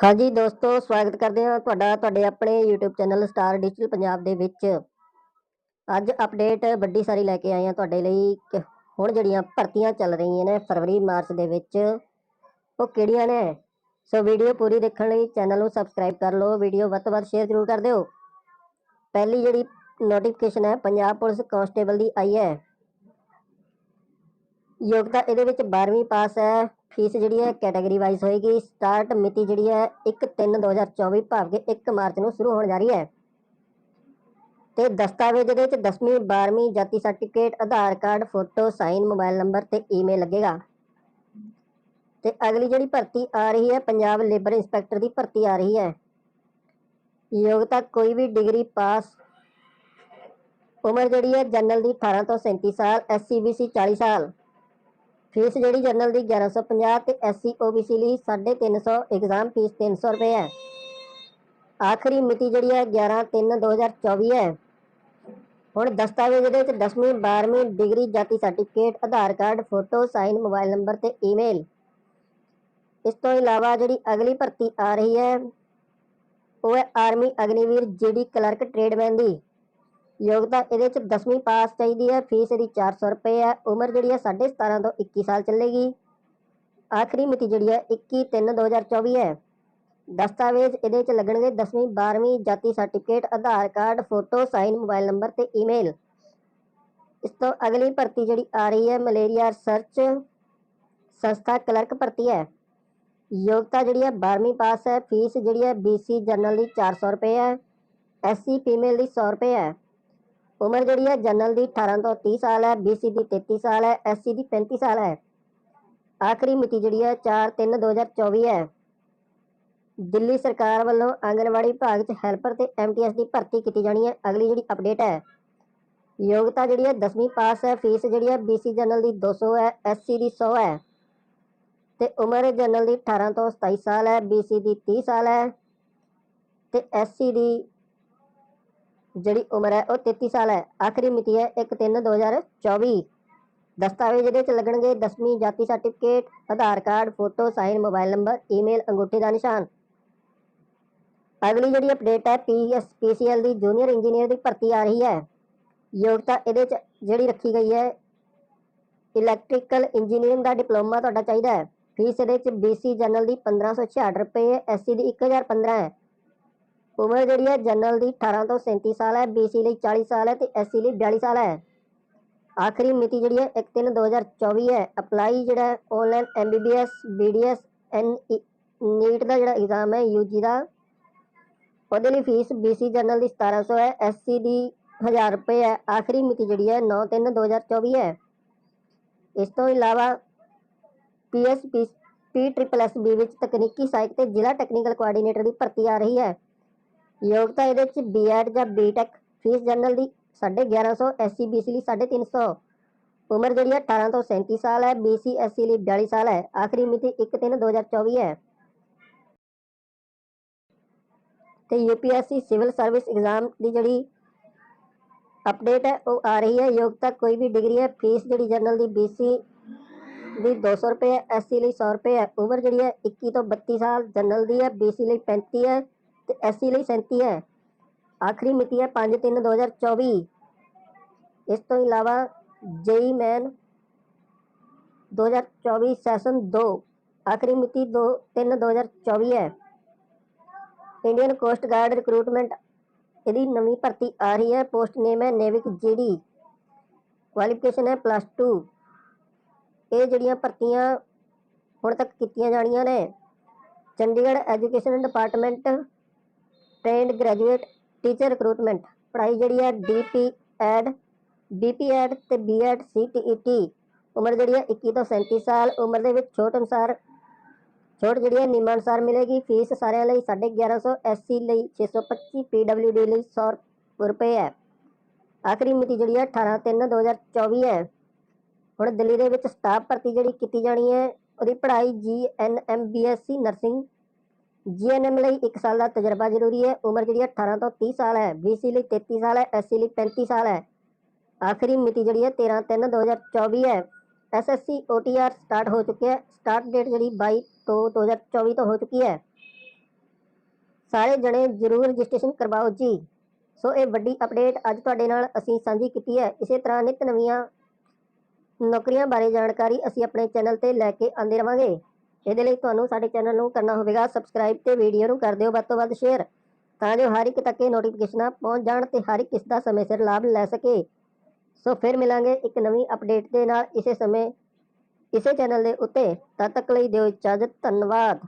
ਹਾਂਜੀ ਦੋਸਤੋ, ਸਵਾਗਤ ਕਰਦੇ ਹਾਂ ਤੁਹਾਡਾ, ਤੁਹਾਡੇ ਆਪਣੇ YouTube channel star digital Punjab ਦੇ ਵਿੱਚ। ਅੱਜ ਅਪਡੇਟ ਵੱਡੀ ਸਾਰੀ ਲੈ ਕੇ ਆਏ ਹਾਂ ਤੁਹਾਡੇ ਲਈ ਕਿ ਹੁਣ ਜਿਹੜੀਆਂ ਭਰਤੀਆਂ ਚੱਲ ਰਹੀਆਂ ਨੇ ਫਰਵਰੀ, ਮਾਰਚ ਦੇ ਵਿੱਚ, ਉਹ ਕਿਹੜੀਆਂ ਨੇ? ਸੋ ਵੀਡੀਓ ਪੂਰੀ ਦੇਖਣ ਲਈ ਚੈਨਲ ਨੂੰ ਸਬਸਕ੍ਰਾਈਬ ਕਰ ਲਓ, ਵੀਡੀਓ ਵੱਧ ਤੋਂ ਵੱਧ ਸ਼ੇਅਰ ਜ਼ਰੂਰ ਕਰ ਦਿਓ। ਪਹਿਲੀ ਜਿਹੜੀ ਨੋਟੀਫਿਕੇਸ਼ਨ ਹੈ, ਪੰਜਾਬ ਪੁਲਿਸ ਕਾਂਸਟੇਬਲ ਦੀ ਆਈ ਹੈ। ਯੋਗਤਾ ਇਹਦੇ ਵਿੱਚ 12ਵੀਂ ਪਾਸ ਹੈ। ਫੀਸ ਜਿਹੜੀ ਹੈ ਕੈਟਾਗਰੀ ਵਾਈਜ਼ ਹੋਏਗੀ। ਸਟਾਰਟ ਮਿਤੀ ਜਿਹੜੀ ਹੈ 1/3/2024 ਭਾਵ ਕਿ 1 ਮਾਰਚ ਨੂੰ ਸ਼ੁਰੂ ਹੋਣ ਜਾ ਰਹੀ ਹੈ। ਤੇ ਦਸਤਾਵੇਜ਼ ਦੇ ਵਿੱਚ 10ਵੀਂ 12ਵੀਂ ਜਾਤੀ certificate Aadhaar card photo sign mobile number ਤੇ ਈਮੇਲ ਲੱਗੇਗਾ। ਤੇ ਅਗਲੀ ਜਿਹੜੀ ਭਰਤੀ ਆ ਰਹੀ ਹੈ, ਪੰਜਾਬ ਲੇਬਰ ਇੰਸਪੈਕਟਰ ਦੀ ਭਰਤੀ ਆ ਰਹੀ ਹੈ। ਯੋਗਤਾ ਕੋਈ ਵੀ ਡਿਗਰੀ ਪਾਸ ਉਮਰ ਜਿਹੜੀ ਹੈ ਜਨਰਲ ਦੀ 18 ਤੋਂ 37 ਸਾਲ ਐਸਸੀ ਬੀਸੀ 40 ਸਾਲ। ਫੀਸ ਜਿਹੜੀ ਜਨਰਲ ਦੀ 1150 ਤੇ ਐਸਸੀ, ਓਬੀਸੀ ਲਈ 350 ਐਗਜ਼ਾਮ ਫੀਸ 300 ਰੁਪਏ ਹੈ। ਆਖਰੀ ਮਿਤੀ ਜਿਹੜੀ ਹੈ 11/3/2024 ਹੈ। ਹੁਣ ਦਸਤਾਵੇਜ਼ ਦੇ ਵਿੱਚ 10ਵੀਂ 12ਵੀਂ ਡਿਗਰੀ ਜਾਤੀ certificate, Aadhaar card, photo, sign, mobile number ਤੇ ਈਮੇਲ। ਇਸ ਤੋਂ ਇਲਾਵਾ ਜਿਹੜੀ ਅਗਲੀ ਭਰਤੀ ਆ ਰਹੀ ਹੈ, ਉਹ ਹੈ army Agniveer, GD clerk, tradesman ਦੀ। ਯੋਗਤਾ ਇਹਦੇ ਚ 10ਵੀਂ ਪਾਸ ਚਾਹੀਦੀ ਹੈ, ਫੀਸ ਇਹਦੀ 400 ਰੁਪਏ ਹੈ, ਉਮਰ ਜਿਹੜੀ ਹੈ 17.5 ਤੋਂ 21 ਸਾਲ ਚੱਲੇਗੀ। ਆਖਰੀ ਮਿਤੀ ਜਿਹੜੀ ਹੈ 21/3/2024 ਹੈ। ਦਸਤਾਵੇਜ਼ ਇਹਦੇ ਚ ਲੱਗਣਗੇ 10ਵੀਂ 12ਵੀਂ ਜਾਤੀ certificate Aadhaar card photo sign mobile number ਤੇ ਈਮੇਲ ਇਸ ਤੋਂ ਅਗਲੀ ਭਰਤੀ ਜਿਹੜੀ ਆ ਰਹੀ ਹੈ, ਮਲੇਰੀਆ ਰਿਸਰਚ ਸੰਸਥਾ ਕਲਰਕ ਭਰਤੀ ਹੈ। ਯੋਗਤਾ ਜਿਹੜੀ ਹੈ 12ਵੀਂ ਪਾਸ ਹੈ, ਫੀਸ ਜਿਹੜੀ ਹੈ BC ਜਨਰਲ ਦੀ 400 ਰੁਪਏ ਹੈ ਐਸਸੀ ਫੀਮੇਲ ਦੀ 100 ਰੁਪਏ ਹੈ। ਉਮਰ ਜਿਹੜੀ ਹੈ ਜਨਰਲ ਦੀ 18 ਤੋਂ 30 ਸਾਲ ਹੈ BC ਦੀ 33 ਸਾਲ ਹੈ SC ਦੀ 35 ਸਾਲ ਹੈ। ਆਖਰੀ ਮਿਤੀ ਜਿਹੜੀ ਹੈ 4/3/2024 ਹੈ। ਦਿੱਲੀ ਸਰਕਾਰ ਵੱਲੋਂ ਆਂਗਨਵਾੜੀ ਵਿਭਾਗ 'ਚ ਹੈਲਪਰ ਤੇ ਐਮਟੀਐਸ ਦੀ ਭਰਤੀ ਕੀਤੀ ਜਾਣੀ ਹੈ। ਅਗਲੀ ਜਿਹੜੀ ਅਪਡੇਟ ਹੈ, ਯੋਗਤਾ ਜਿਹੜੀ ਹੈ 10ਵੀਂ ਪਾਸ ਹੈ। ਫੀਸ ਜਿਹੜੀ ਹੈ BC ਜਨਰਲ ਦੀ 200 ਹੈ SC ਦੀ 100 ਹੈ। ਤੇ ਉਮਰ ਜਨਰਲ ਦੀ 18 ਤੋਂ 27 ਸਾਲ ਹੈ BC ਦੀ 30 ਸਾਲ ਹੈ। ਤੇ SC ਦੀ ਜਿਹੜੀ ਉਮਰ ਹੈ ਉਹ 33 ਸਾਲ ਹੈ। ਆਖਰੀ ਮਿਤੀ ਹੈ 1/3/2024 ਦਸਤਾਵੇਜ਼ ਇਹਦੇ ਚ ਲੱਗਣਗੇ 10ਵੀਂ ਜਾਤੀ certificate Aadhaar card photo sign mobile number email ਅੰਗੂਠੇ ਦਾ ਨਿਸ਼ਾਨ। ਅਗਲੀ ਜਿਹੜੀ ਅਪਡੇਟ ਹੈ ਪੀਐਸ ਪੀਸੀਐਲ ਦੀ ਜੂਨੀਅਰ ਇੰਜੀਨੀਅਰ ਦੀ ਭਰਤੀ ਆ ਰਹੀ ਹੈ। ਯੋਗਤਾ ਇਹਦੇ ਚ ਜਿਹੜੀ ਰੱਖੀ ਗਈ ਹੈ ਇਲੈਕਟ੍ਰੀਕਲ ਇੰਜੀਨੀਅਰਿੰਗ ਦਾ ਡਿਪਲੋਮਾ ਤੁਹਾਡਾ ਚਾਹੀਦਾ ਹੈ। ਫੀਸ ਇਹਦੇ ਚ BC ਜਨਰਲ ਦੀ 1566 ਰੁਪਏ SC ਦੀ 1015 ਹੈ। ਉਮਰ ਜਿਹੜੀ ਹੈ ਜਨਰਲ ਦੀ 18 ਤੋਂ 37 ਸਾਲ ਹੈ BC ਲਈ 40 ਸਾਲ ਹੈ ਤੇ SC ਲਈ 42 ਸਾਲ ਹੈ। ਆਖਰੀ ਮਿਤੀ ਜਿਹੜੀ ਹੈ 1/3/2024 ਹੈ। ਅਪਲਾਈ ਜਿਹੜਾ online MBBS BDS and NEET ਦਾ ਜਿਹੜਾ ਐਗਜ਼ਾਮ ਹੈ UG ਦਾ, ਉਹਦੇ ਲਈ ਫੀਸ BC ਜਨਰਲ ਦੀ 1700 ਹੈ SC ਦੀ 1000 ਰੁਪਏ ਹੈ। ਆਖਰੀ ਮਿਤੀ ਜਿਹੜੀ ਹੈ 9/3/2024 ਹੈ। ਇਸ ਤੋਂ ਇਲਾਵਾ PSP P triple S B ਵਿੱਚ ਤਕਨੀਕੀ ਸਹਾਇਕ ਤੇ ਜ਼ਿਲ੍ਹਾ ਟੈਕਨੀਕਲ ਕੋਆਰਡੀਨੇਟਰ ਦੀ ਭਰਤੀ ਆ ਰਹੀ ਹੈ। ਯੋਗਤਾ ਇਹਦੇ ਵਿੱਚ ਬੀਐਡ ਜਾਂ ਬੀਟੈਕ ਫੀਸ ਜਨਰਲ ਦੀ 1150 ਐਸਸੀ ਬੀਸੀ ਲਈ 350 ਉਮਰ ਜਿਹੜੀ ਹੈ 18 ਤੋਂ 37 ਸਾਲ ਹੈ BC SC ਲਈ 42 ਸਾਲ ਹੈ, ਆਖਰੀ ਮਿਤੀ 1/3/2024 ਹੈ। ਤੇ UPSC ਸਿਵਲ ਸਰਵਿਸ ਐਗਜ਼ਾਮ ਦੀ ਜਿਹੜੀ ਅਪਡੇਟ ਹੈ, ਉਹ ਆ ਰਹੀ ਹੈ। ਯੋਗਤਾ ਕੋਈ ਵੀ ਡਿਗਰੀ ਹੈ ਫੀਸ ਜਿਹੜੀ ਜਨਰਲ ਦੀ BC ਦੀ 200 ਰੁਪਏ ਹੈ ਐਸਸੀ ਲਈ 100 ਰੁਪਏ ਹੈ। ਉਮਰ ਜਿਹੜੀ ਹੈ 21 ਤੋਂ 32 ਸਾਲ ਜਨਰਲ ਦੀ ਹੈ BC ਲਈ 35 ਹੈ। ਤੇ ਐਸਸੀ ਲਈ 37 ਹੈ। ਆਖਰੀ ਮਿਤੀ ਹੈ 5/3/2024 ਇਸ ਤੋਂ ਇਲਾਵਾ ਜੇਈ ਮੈਨ 2024 ਸੈਸ਼ਨ 2 ਆਖਰੀ ਮਿਤੀ 2/3/2024 ਹੈ। ਇੰਡੀਅਨ ਕੋਸਟ ਗਾਰਡ ਰਿਕਰੂਟਮੈਂਟ ਇਹਦੀ ਨਵੀਂ ਭਰਤੀ ਆ ਰਹੀ ਹੈ। ਪੋਸਟ ਨੇਮ ਹੈ ਨੇਵਿਕ ਜੀਡੀ। ਕੁਆਲੀਫਿਕੇਸ਼ਨ ਹੈ ਪਲੱਸ 2 ਇਹ ਜਿਹੜੀਆਂ ਭਰਤੀਆਂ ਹੁਣ ਤੱਕ ਕੀਤੀਆਂ ਜਾਣੀਆਂ ਨੇ, Chandigarh education department trained graduate teacher recruitment ਪੜ੍ਹਾਈ ਜਿਹੜੀ ਹੈ ਡੀਪੀ ਐਡ ਬੀਪੀ ਐਡ ਤੇ ਬੀਐਡ ਸੀਟੀਈਟੀ ਉਮਰ ਜਿਹੜੀ ਹੈ 21 ਤੋਂ 37 ਸਾਲ, ਉਮਰ ਦੇ ਵਿੱਚ ਛੋਟ ਅਨੁਸਾਰ, ਛੋਟ ਜਿਹੜੀ ਹੈ ਨਿਯਮ ਅਨੁਸਾਰ ਮਿਲੇਗੀ। ਫੀਸ ਸਾਰਿਆਂ ਲਈ 1150 ਐਸਸੀ ਲਈ 625 ਪੀਡਬਲਯੂਡੀ ਲਈ 100 ਰੁਪਏ ਹੈ। ਆਖਰੀ ਮਿਤੀ ਜਿਹੜੀ ਹੈ 18/3/2024 ਹੈ। ਹੁਣ ਦਿੱਲੀ ਦੇ ਵਿੱਚ ਸਟਾਫ ਭਰਤੀ ਜਿਹੜੀ ਕੀਤੀ ਜਾਣੀ ਹੈ, ਉਹਦੀ ਪੜ੍ਹਾਈ G N M B S C nursing GNM ਲਈ 1 ਸਾਲ ਦਾ ਤਜਰਬਾ ਜ਼ਰੂਰੀ ਹੈ। ਉਮਰ ਜਿਹੜੀ ਹੈ 18 ਤੋਂ 30 ਸਾਲ ਹੈ। BC ਲਈ 33 ਸਾਲ ਹੈ। SC ਲਈ 35 ਸਾਲ ਹੈ। ਆਖਰੀ ਮਿਤੀ ਜਿਹੜੀ ਹੈ 13 3 2024 ਹੈ। ਐਸਐਸਸੀ OTR ਸਟਾਰਟ ਹੋ ਚੁੱਕਿਆ ਹੈ। ਸਟਾਰਟ ਡੇਟ ਜਿਹੜੀ 22 ਤੋਂ 2024 ਤੋਂ ਹੋ ਚੁੱਕੀ ਹੈ। ਸਾਰੇ ਜਣੇ ਜ਼ਰੂਰ ਰਜਿਸਟ੍ਰੇਸ਼ਨ ਕਰਵਾਓ ਜੀ। ਸੋ ਇਹ ਵੱਡੀ ਅਪਡੇਟ ਅੱਜ ਤੁਹਾਡੇ ਨਾਲ ਅਸੀਂ ਸਾਂਝੀ ਕੀਤੀ ਹੈ। ਇਸੇ ਤਰ੍ਹਾਂ ਨਿਤ ਨਵੀਆਂ ਨੌਕਰੀਆਂ ਬਾਰੇ ਜਾਣਕਾਰੀ ਅਸੀਂ ਆਪਣੇ ਚੈਨਲ ਤੇ ਲੈ ਕੇ ਆਉਂਦੇ ਰਵਾਂਗੇ। ਇਹਦੇ ਲਈ ਤੁਹਾਨੂੰ ਸਾਡੇ ਚੈਨਲ ਨੂੰ ਕਰਨਾ ਹੋਵੇਗਾ ਸਬਸਕ੍ਰਾਈਬ ਤੇ ਵੀਡੀਓ ਨੂੰ ਕਰ ਦਿਓ ਵੱਧ ਤੋਂ ਵੱਧ ਸ਼ੇਅਰ ਤਾਂ ਜੋ ਹਰ ਇੱਕ ਤੱਕ ਇਹ ਨੋਟੀਫਿਕੇਸ਼ਨਾਂ ਪਹੁੰਚ ਜਾਣ ਤੇ ਹਰ ਇੱਕ ਇਸ ਦਾ ਸਮੇਂ ਸਿਰ ਲਾਭ ਲੈ ਸਕੇ। ਸੋ ਫਿਰ ਮਿਲਾਂਗੇ ਇੱਕ ਨਵੀਂ ਅਪਡੇਟ ਦੇ ਨਾਲ ਇਸੇ ਸਮੇਂ ਇਸੇ ਚੈਨਲ ਦੇ ਉੱਤੇ। ਤਦ ਤੱਕ ਲਈ ਦਿਓ ਇਜਾਜ਼ਤ, ਧੰਨਵਾਦ।